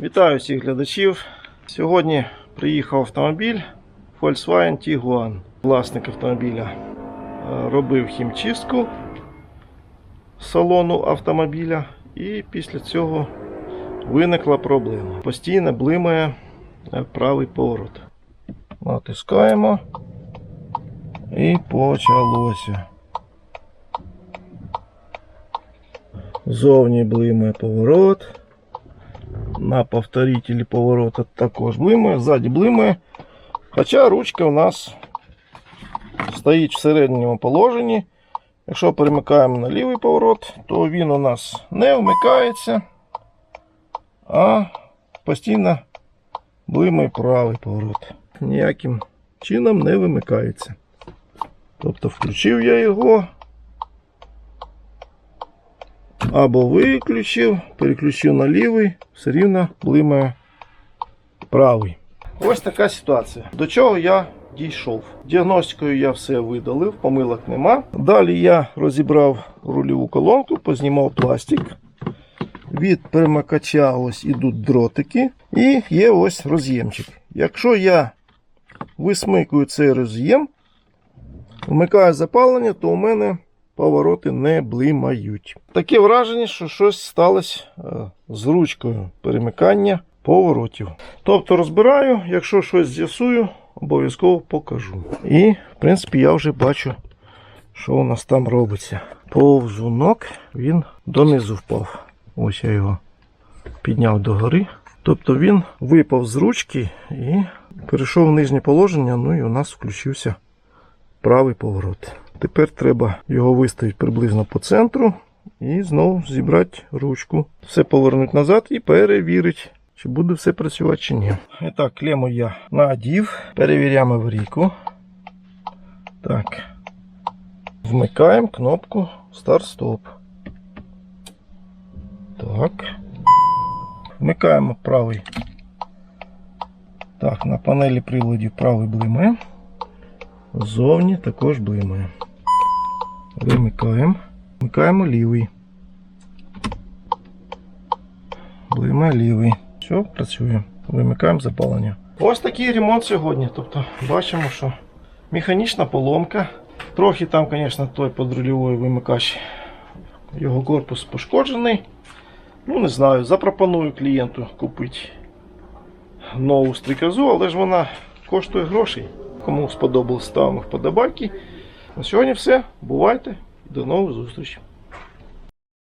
Вітаю всіх глядачів. Сьогодні приїхав автомобіль Volkswagen Tiguan. Власник автомобіля е, робив хімчистку салону автомобіля і після цього виникла проблема. Постійно блимає е, правий поворот. Натискаємо і почалося. Зовні блимає поворот. На повторителі поворота також блимає, ззаді блимає. Хоча ручка у нас стоїть в середньому положенні. Якщо перемикаємо на лівий поворот, то він у нас не вмикається, а постійно блимає правий поворот. Ніяким чином не вимикається. Тобто включив я його, або виключив, переключив на лівий, все рівно блимає правий. Ось така ситуація. До чого я дійшов. Діагностикою я все видалив, помилок нема. Далі я розібрав рульову колонку, познімав пластик. Від перемикача ось ідуть дротики. І є ось роз'ємчик. Якщо я висмикую цей роз'єм, вмикаю запалення, то у мене повороти не блимають. Таке враження, що щось сталося е, з ручкою перемикання поворотів. Тобто розбираю, якщо щось з'ясую, обов'язково покажу. І, в принципі, я вже бачу, що у нас там робиться. Повзунок він донизу впав. Ось я його підняв догори. Тобто він випав з ручки і перейшов в нижнє положення, ну і у нас включився правий поворот. Тепер треба його виставити приблизно по центру і знову зібрати ручку. Все повернути назад і перевірити, чи буде все працювати чи ні. І так, клему я надів. Перевіряємо аварійку. Так. Вмикаємо кнопку старт-стоп. Так. Вмикаємо правий. Так, на панелі приладів правий блимає. Ззовні також блимає. Вимикаємо. Вмикаємо лівий. Блимає лівий. Все, працює. Вимикаємо запалення. Ось такий ремонт сьогодні. Тобто бачимо, що механічна поломка. Трохи там, звісно, той подрульовий вимикач. Його корпус пошкоджений. Ну, не знаю, запропоную клієнту купити нову стрікозу, але ж вона коштує грошей. Кому сподобалось, ставимо вподобайки. На сьогодні все. Бувайте. До нових зустрічей.